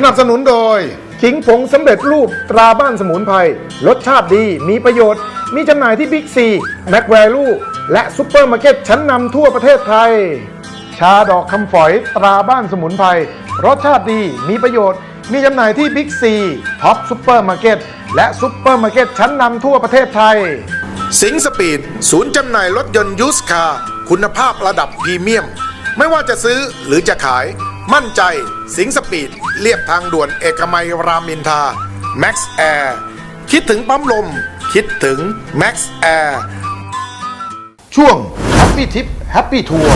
สนับสนุนโดย ขิงผงสำเร็จรูปตราบ้านสมุนไพรรสชาติดีมีประโยชน์ มีจำหน่ายที่บิ๊กซีแม็กแวลูและซุปเปอร์มาร์เก็ตชั้นนำทั่วประเทศไทย ชาดอกคำฝอยตราบ้านสมุนไพรรสชาติดีมีประโยชน์ มีจำหน่ายที่บิ๊กซีท็อปซุปเปอร์มาร์เก็ตและซุปเปอร์มาร์เก็ตชั้นนำทั่วประเทศไทย สิงสปีด ศูนย์จำหน่ายรถยนต์ยูสคาร์คุณภาพระดับพรีเมียม ไม่ว่าจะซื้อหรือจะขาย มั่นใจ สิงสปีด เรียบทางด่วนเอกมัยรามอินทา Max Air คิดถึงปั๊มลม คิดถึง Max Air ช่วง Happy Tip Happy Tour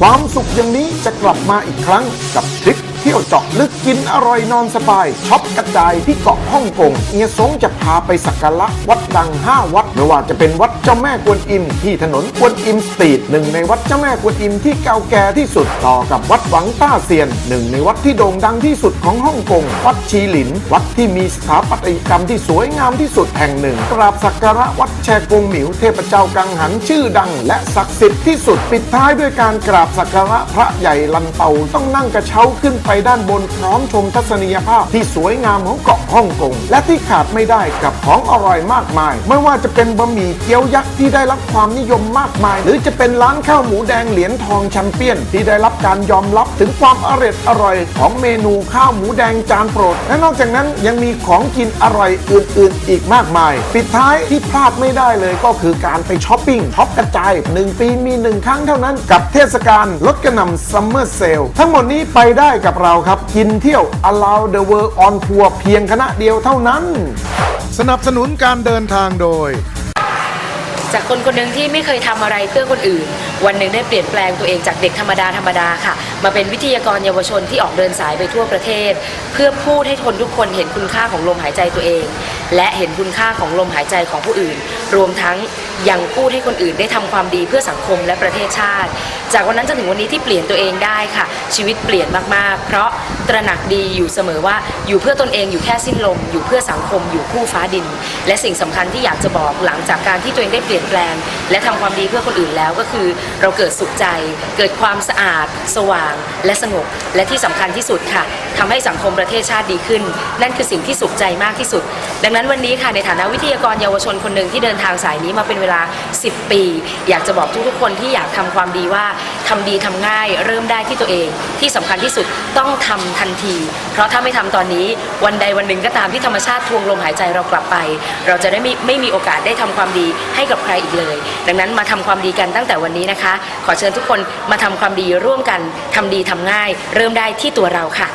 ความสุขอย่างนี้จะกลับมาอีกครั้งกับทริป เที่ยวเจาะลึกกินอร่อยนอนสบายช็อปกระจายที่เกาะฮ่องกงเอียสงจะพาไปสักการะวัดดัง 5 วัด ไม่ว่าจะเป็นวัดเจ้าแม่กวนอิม ที่ถนนกวนอิมสตรีทหนึ่งในวัดเจ้าแม่กวนอิมที่เก่าแก่ที่สุดต่อกับวัดหวังต้าเซียนหนึ่งในวัดที่โด่งดังที่สุดของฮ่องกงวัดชีหลิน วัดที่มีสถาปัตยกรรมที่สวยงามที่สุดแห่งหนึ่งกราบสักการะวัดแชกงหมิวเทพเจ้ากังหันชื่อดัง และศักดิ์สิทธิ์ที่สุดปิดท้ายด้วยการกราบสักการะพระใหญ่ลันเตาต้องนั่งกระเช้าขึ้นไปด้านบนพร้อมชมทัศนียภาพที่สวยงามของเกาะฮ่องกง และที่ขาดไม่ได้กับของอร่อยมากมาย ไม่ว่าจะเป็นบะหมี่เกี๊ยวยักษ์ที่ได้รับความนิยมมากมาย หรือจะเป็นร้านข้าวหมูแดงเหรียญทองแชมเปี้ยน ที่ได้รับการยอมรับถึงความอร่อยอร่อย ของเมนูข้าวหมูแดงจานโปรด และนอกจากนั้นยังมีของกินอร่อยอื่นๆ อีกมากมาย ปิดท้ายที่พลาดไม่ได้เลยก็คือการไปช้อปปิ้งช็อปกระจาย 1 ปีมี 1 ครั้งเท่านั้นกับเทศกาลลดกระหน่ำซัมเมอร์เซลทั้งหมดนี้ไปได้กับเราครับ กินเที่ยว allow the world on tour เพียงคณะเดียวเท่านั้น สนับสนุนการเดินทางโดย จากคนคนหนึ่งที่ไม่เคยทำอะไรเพื่อคนอื่น วันหนึ่งได้เปลี่ยนแปลงตัวเองจากเด็กธรรมดาธรรมดาค่ะ มาเป็นวิทยากรเยาวชนที่ออกเดินสายไปทั่วประเทศ เพื่อพูดให้คนทุกคนเห็นคุณค่าของลมหายใจตัวเอง และเห็นคุณค่าของลมหายใจของผู้อื่น รวมทั้งยังพูดให้คนอื่นได้ทำความดีเพื่อสังคมและประเทศชาติ จากวันนั้นจนถึงวันนี้ที่เปลี่ยนตัวเองได้ค่ะ ชีวิตเปลี่ยนมากๆ เพราะตระหนักดีอยู่เสมอว่าอยู่เพื่อตนเองอยู่แค่สิ้นลม อยู่เพื่อสังคมอยู่คู่ฟ้าดิน และสิ่งสำคัญที่อยากจะบอกหลังจากการที่ตัวเองได้เปลี่ยนแปลง และทำความดีเพื่อคนอื่นแล้วก็คือเราเกิดสุขใจ เกิดความสะอาด สว่าง และสงบ และที่สำคัญที่สุดค่ะทำให้สังคมประเทศชาติดีขึ้น นั่นคือสิ่งที่สุขใจมากที่สุด ดังนั้นวันนี้ค่ะในฐานะวิทยากรเยาวชนคนหนึ่งที่เดินทางสายนี้มาเป็นเวลา 10 ปี อยากจะบอกทุกๆคนที่อยากทำความดีว่าทำดีทำง่ายเริ่มได้ที่ตัวเอง ที่สำคัญที่สุดต้องทำทันที เพราะถ้าไม่ทำตอนนี้วันใดวันหนึ่งก็ตามที่ธรรมชาติทวงลมหายใจเรากลับไป เราจะได้ไม่ไม่มีโอกาสได้ทำความดีให้กับใครอีกเลย ดังนั้นมาทำความดีกันตั้งแต่วันนี้นะคะขอเชิญทุกคนมาทำความดีร่วมกันทำดีทำง่าย เริ่มได้ที่ตัวเราค่ะ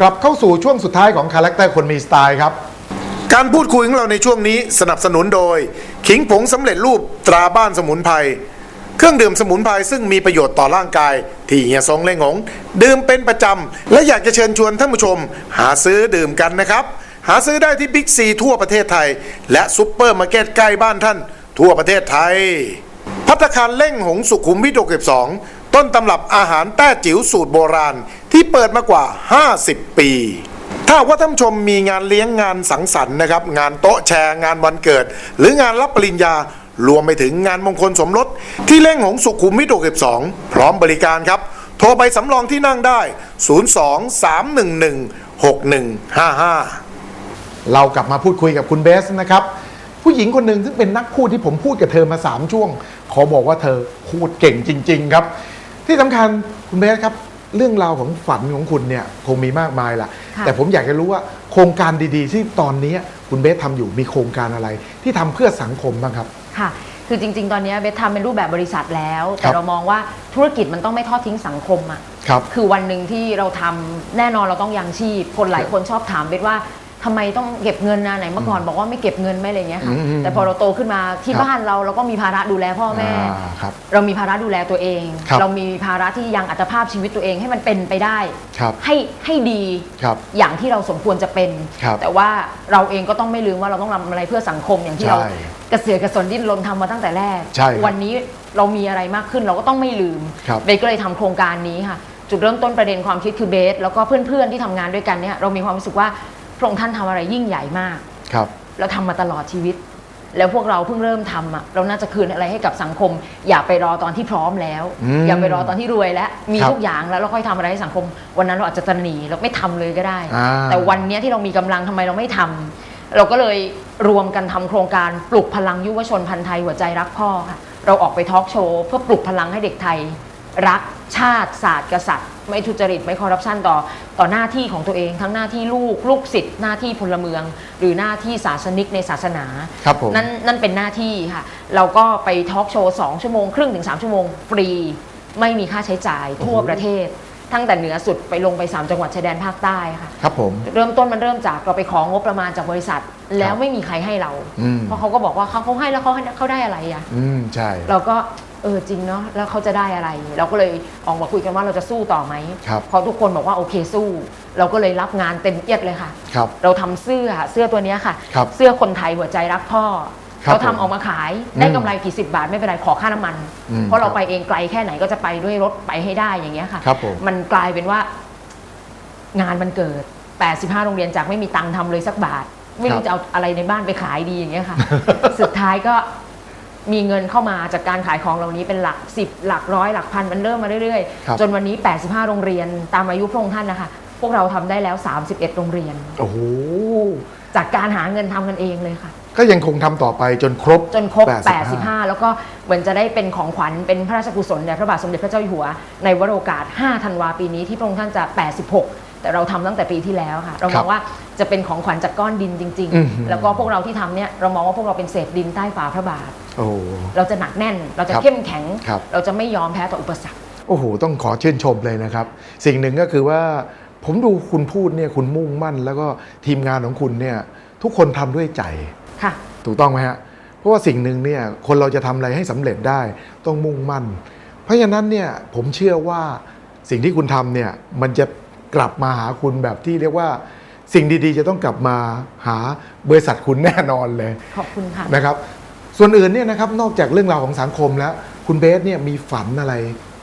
กลับเข้าสู่ช่วงสุดท้ายของคาแรคเตอร์คนมีสไตล์ครับการพูดคุยของเราในช่วงนี้สนับสนุนโดย ขิงผงสำเร็จรูปตราบ้านสมุนไพรเครื่องดื่มสมุนไพรซึ่งมีประโยชน์ต่อร่างกาย ที่เฮียซงเล่งหง ดื่มเป็นประจำ และอยากจะเชิญชวนท่านผู้ชม หาซื้อดื่มกันนะครับ หาซื้อได้ที่บิ๊กซีทั่วประเทศไทย และซุปเปอร์มาร์เก็ตใกล้บ้านท่าน ทั่วประเทศไทย พัตคารเล่งหงสุขุมวิท62ต้นตำรับอาหารแต้จิ๋วสูตรโบราณ ที่เปิดมากว่า 50 ปี ถ้าว่าท่านชมมีงานเลี้ยงงานสังสรรค์นะครับ งานโต๊ะแชร์งานวันเกิด หรืองานรับปริญญารวมไปถึงงานมงคลสมรสที่เล่งหงสุขุมวิท62พร้อมบริการครับ โทรไปสำรองที่นั่งได้ 02-311-6155 เรากลับมาพูดคุยกับคุณเบสนะครับ ผู้หญิงคนหนึ่งซึ่งเป็นนักพูดที่ผมพูดกับเธอมา 3 ช่วง ขอบอกว่าเธอพูดเก่งจริง ๆ ครับ ที่สำคัญคุณเบสครับ เรื่องราวของฝันของคุณเนี่ยคงมีมากมายล่ะค่ะแต่ผมอยากจะรู้ว่าโครงการดีๆ ที่ตอนนี้คุณเบสทำอยู่มีโครงการอะไร ที่ทำเพื่อสังคมบ้างครับค่ะคือจริง ๆ ตอนนี้เบสทำเป็นรูปแบบบริษัทแล้วคแต่รับเรามองว่าธุรกิจมันต้องไม่ทอดทิ้งสังคมอะครับคือวันหนึ่งที่เราทำแน่นอนเราต้องยังชีพ คนหลายคนชอบถามเบสว่า ทำไมต้องเก็บเงินนะไหนเมื่อก่อนบอกว่าไม่เก็บเงินไม่อะไรเงี้ยค่ะอืมแต่พอเราโตขึ้นมาที่ครับบ้านเราเราก็มีภาระดูแลพ่อแม่อ่าครับเรามีภาระดูแลตัวเองครับเรามีภาระที่ยังอัตภาพชีวิตตัวเองให้มันเป็นไปได้ครับให้ให้ดีครับอย่างที่เราสมควรจะเป็นครับแต่ว่าเราเองก็ต้องไม่ลืมว่าเราต้องทำอะไรเพื่อสังคมอย่างที่เราใช่กระเสือกกระสนดิ้นรนทำมาตั้งแต่แรกใช่ครับวันนี้เรามีอะไรมากขึ้นเราก็ต้องไม่ลืมครับเบสก็เลยทำโครงการนี้ค่ะจุดเริ่มต้นประเด็นความคิดคือเบสแล้วก็เพื่อนๆที่ทำงานด้วยกันเนี่ยเรามีความรู้สึกว่าพ ระองค์ท่านทำอะไรยิ่งใหญ่มากครับเราทำมาตลอดชีวิต แล้วพวกเราเพิ่งเริ่มทำอะเราน่าจะคืนอะไรให้กับสังคม อย่าไปรอตอนที่พร้อมแล้วอืมอย่าไปรอตอนที่รวยแล้ว มีครับทุกอย่างแล้วเราค่อยทำอะไรให้สังคม วันนั้นเราอาจจะตระหนีเราไม่ทำเลยก็ได้อ่าแต่วันเนี้ยที่เรามีกำลังทำไมเราไม่ทำเราก็เลยรวมกันทำโครงการปลุกพลังยุวชนพันธ์ไทยหัวใจรักพ่อค่ะเราออกไปทอล์กโชว์เพื่อปลุกพลังให้เด็กไทย รักชาติศาสตร์กษัตริย์ ไม่ทุจริตไม่คอร์รัปชันต่อต่อหน้าที่ของตัวเอง ทั้งหน้าที่ลูกลูกศิษย์หน้าที่พลเมือง หรือหน้าที่ศาสนิกในศาสนาครับผม นั่นนั่นเป็นหน้าที่ค่ะเราก็ไปทอล์กโชว์2ชั่วโมงครึ่งถึง3ชั่วโมงฟรี ไม่มีค่าใช้จ่ายทั่วประเทศ ตั้งแต่เหนือสุดไปลงไป 3 จังหวัดชายแดนภาคใต้ค่ะ ครับผม เริ่มต้นมันเริ่มจากเราไปของงบประมาณจากบริษัท แล้วไม่มีใครให้เรา อืม เพราะเขาก็บอกว่าเขาเขาให้แล้วเขาให้เขาได้อะไรอะอืม ใช่ เราก็เออจริงเนาะแล้วเขาจะได้อะไร เราก็เลยออกมาคุยกันว่าเราจะสู้ต่อไหมครับเพราะทุกคนบอกว่าโอเคสู้ เราก็เลยรับงานเต็มเอียดเลยค่ะ ครับ เราทำเสื้อเสื้อตัวเนี้ยค่ะ ครับเสื้อคนไทยหัวใจรักพ่อครับ เราทำผมออกมาขายได้อืมกำไรกี่สิบบาทไม่เป็นไรขอค่าน้ำมัน อืมเพราะเราครับไปเองไกลแค่ไหนก็จะไปด้วยรถไปให้ได้อย่างเงี้ยค่ะครับผมมันกลายเป็นว่างานมันเกิด 85 โรงเรียนจากไม่มีตังค์ทำเลยสักบาท ไม่ครัรู้บจะเอาอะไรในบ้านไปขายดีอย่างเงี้ยค่ะ สุดท้ายก็มีเงินเข้ามาจากการขายของเหล่านี้เป็นหลัก 10 หลักร้อยหลักพันมันเริ่มมาเรื่อยครับ ๆ จนวันนี้ 85 โรงเรียนตามอายุพระองค์ท่านนะคะ พวกเราทำได้แล้ว 31 โรงเรียน โอ้โห จากการหาเงินทำกันเองเลยค่ะ ก็ยังคงทำต่อไปจนครบจนครบ85 85 แล้วก็เหมือนจะได้เป็นของขวัญเป็นพระราชกุศลแด่พระบาทสมเด็จพระเจ้าอยู่หัว ในวโรกาส 5 ธันวาปีนี้ที่พระองค์ท่านจะ 86แต่เราทำตั้งแต่ปีที่แล้วค่ะ เราคมรัอบงว่าจะเป็นของขวัญจากก้อนดินจริงอื้อหือๆแล้วก็พวกเราที่ทำเนี่ยเรามองว่าพวกเราเป็นเศษดินใต้ฝ่าพระบาทโอ้โหเราจะหนักแน่น เราจะครับเข้มแข็งครับเราจะไม่ยอมแพ้ต่ออุปสรรค โอ้โห ต้องขอชื่นชมเลยนะครับ สิ่งหนึ่งก็คือว่าผมดูคุณพูดเนี่ยคุณมุ่งมั่น แล้วก็ทีมงานของคุณเนี่ยทุกคนทำด้วยใจ ค่ะถูกต้องไหมฮะเพราะว่าสิ่งหนึ่งเนี่ยคนเราจะทำอะไรให้สำเร็จได้ต้องมุ่งมั่น เพราะฉะนั้นเนี่ยผมเชื่อว่าสิ่งที่คุณทำเนี่ยมันจะกลับมาหาคุณแบบที่เรียกว่าสิ่งดีๆ จะต้องกลับมาหาบริษัทคุณแน่นอนเลย ขอบคุณค่ะนะครับ ส่วนอื่นเนี่ยนะครับนอกจากเรื่องราวของสังคมแล้ว คุณเบสเนี่ยมีฝันอะไร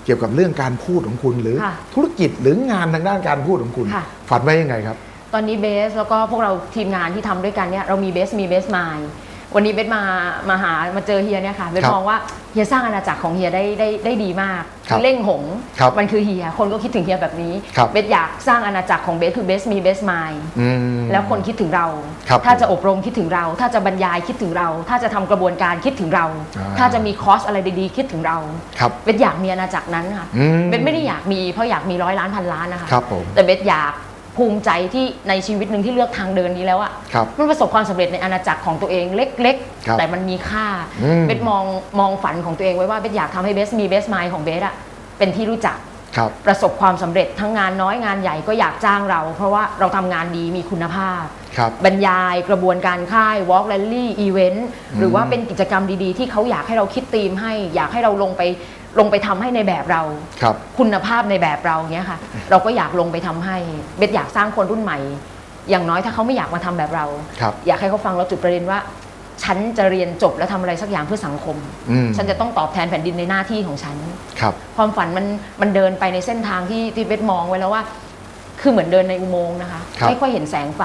เกี่ยวกับเรื่องการพูดของคุณหรือค่ะธุรกิจหรืองานทางด้านการพูดของคุณค่ะฝันไว้ยังไงครับ ตอนนี้เบสแล้วก็พวกเราทีมงานที่ทำด้วยกันเนี่ยเรามีเบสมีเบสมายวันนี้เบสมามาหามาเจอเฮียเนี่ยค่ะเบสครับมองว่าเฮียสร้างอาณาจักรของเฮียได้ได้ได้ดีมากครับเล่งหงครับมันคือเฮียคนก็คิดถึงเฮียแบบนี้ครับ เบสอยากสร้างอาณาจักรของเบสคือเบสมีเบสมาย อืม แล้วคนคิดถึงเรา ครับถ้าจะอบรมคิดถึงเรา ถ้าจะบรรยายคิดถึงเรา ถ้าจะทำกระบวนการคิดถึงเรา อ่า ถ้าจะมีคอร์สอะไรดีๆ คิดถึงเรา ครับ เบสอยากมีอาณาจักรนั้นค่ะ อืมเบสไม่ได้อยากมีเพราะอยากมีร้อยล้านพันล้านนะคะ ครับผมแต่เบสอยาก ภูมิใจที่ในชีวิตหนึ่งที่เลือกทางเดินนี้แล้วอะครับ มันประสบความสำเร็จในอาณาจักรของตัวเองเล็กครับๆ แต่มันมีค่าอืม เบสมองมองฝันของตัวเองไว้ว่าเบสอยากทำให้เบสมีเบสไมล์ของเบสอะเป็นที่รู้จัก ครับ ประสบความสำเร็จทั้งงานน้อยงานใหญ่ก็อยากจ้างเรา เพราะว่าเราทำงานดีมีคุณภาพ ครับ บรรยายกระบวนการค่าย Walk Rally Event หรือว่าเป็นกิจกรรมดีๆ ที่เขาอยากให้เราคิดธีมให้ อยากให้เราลงไป ลงไปทำให้ในแบบเราครับคุณภาพในแบบเราเนี้ยค่ะ เราก็อยากลงไปทำให้เบสอยากสร้างคนรุ่นใหม่ อย่างน้อยถ้าเขาไม่อยากมาทำแบบเราครับอยากให้เขาฟังเราจุดประเด็นว่า ฉันจะเรียนจบแล้วทำอะไรสักอย่างเพื่อสังคมอืมฉันจะต้องตอบแทนแผ่นดินในหน้าที่ของฉันครับความฝันมันมันเดินไปในเส้นทางที่ที่เบสมองไว้แล้วว่า คือเหมือนเดินในอุโมงค์นะคะครับไม่ค่อยเห็นแสงไฟ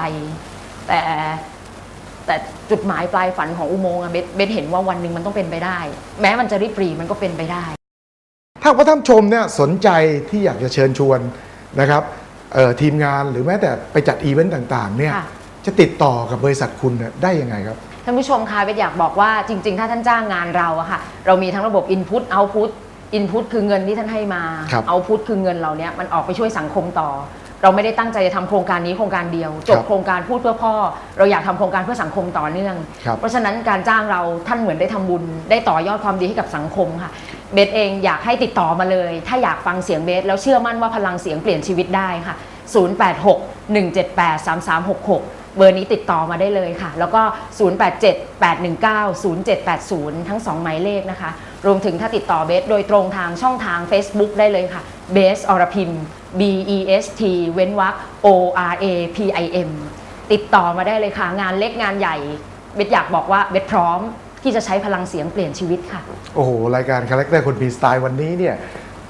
แต่แต่จุดหมายปลายฝันของอุโมงค์อะเบสเบสเห็นว่าวันหนึ่งมันต้องเป็นไปได้ แม้มันจะริบหรีมันก็เป็นไปได้ ถ้าว่าท่านผู้ชมเนี่ยสนใจที่อยากจะเชิญชวนนะครับเอ่อทีมงานหรือแม้แต่ไปจัดอีเวนต์ต่างๆเนี่ยค่ะจะติดต่อกับบริษัทคุณเนี่ยได้ยังไงครับท่านผู้ชมคะเบสอยากบอกว่าจริง ๆ ถ้าท่านจ้างงานเราอะค่ะเรามีทั้งระบบ Input Output Input คือเงินที่ท่านให้มาครับ Output คือเงินเราเนี้ยมันออกไปช่วยสังคมต่อ เราไม่ได้ตั้งใจจะทำโครงการนี้โครงการเดียว จบครับโครงการพูดเพื่อพ่อ เราอยากทำโครงการเพื่อสังคมต่อเนื่องครับเพราะฉะนั้นการจ้างเราท่านเหมือนได้ทำบุญ ได้ต่อยอดความดีให้กับสังคมค่ะ เบสเองอยากให้ติดต่อมาเลย ถ้าอยากฟังเสียงเบสแล้วเชื่อมั่นว่าพลังเสียงเปลี่ยนชีวิตได้ค่ะ 086 178 3366 เบอร์นี้ติดต่อมาได้เลยค่ะ แล้วก็ 087 819 0780 ทั้ง 2 หมายเลขนะคะ รวมถึงถ้าติดต่อเบสโดยตรงทางช่องทาง Facebook ได้เลยค่ะเบสอรพิม B E S T เว้นวรรค O R A P I M ติดต่อมาได้เลยค่ะ งานเล็กงานใหญ่ เบสอยากบอกว่าเบสพร้อม ที่จะใช้พลังเสียงเปลี่ยนชีวิตค่ะ โอ้โห รายการคาแรคเตอร์คนมีสไตล์วันนี้เนี่ย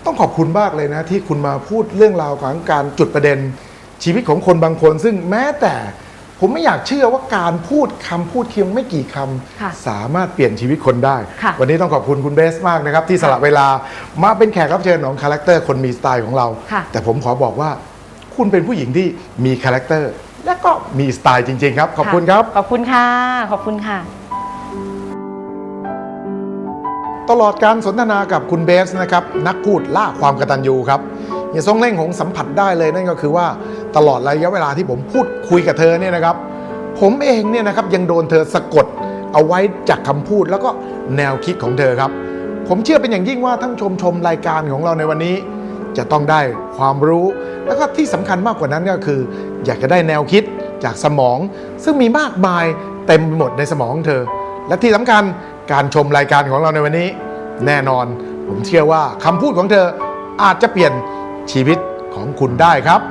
ต้องขอบคุณมากเลยนะ ที่คุณมาพูดเรื่องราวของการจุดประเด็นชีวิตของคนบางคน ซึ่งแม้แต่ผมไม่อยากเชื่อว่าการพูดคำพูดเพียงไม่กี่คค่ะำสามารถเปลี่ยนชีวิตคนได้ ค่ะ วันนี้ต้องขอบคุณคุณเบสมากนะครับ ที่สละเวลามาเป็นแขกรับเชิญของคาแรคเตอร์คนมีสไตล์ของเรา ค่ะ แต่ผมขอบอกว่าคุณเป็นผู้หญิงที่มีคาแรคเตอร์และก็มีสไตล์จริง ๆ ครับ ขอบคุณครับ ขอบคุณค่ะ ขอบคุณค่ะ ตลอดการสนทนากับคุณเบสนะครับนักพูดล่าความกระตัญญูครับเฮียทรงเล่งหงสัมผัสได้เลยนั่นก็คือว่าตลอดระยะเวลาที่ผมพูดคุยกับเธอเนี่ยนะครับ ผมเองเนี่ยนะครับยังโดนเธอสะกดเอาไว้จากคำพูดแล้วก็แนวคิดของเธอครับ ผมเชื่อเป็นอย่างยิ่งว่าทั้งชมชมรายการของเราในวันนี้ จะต้องได้ความรู้ แล้วก็ที่สำคัญมากกว่านั้นก็คือ อยากจะได้แนวคิดจากสมอง ซึ่งมีมากมายเต็มไปหมดในสมองของเธอ และที่สำคัญ การชมรายการของเราในวันนี้ แน่นอน ผมเชื่อว่าคำพูดของเธออาจจะเปลี่ยนชีวิตของคุณได้ครับ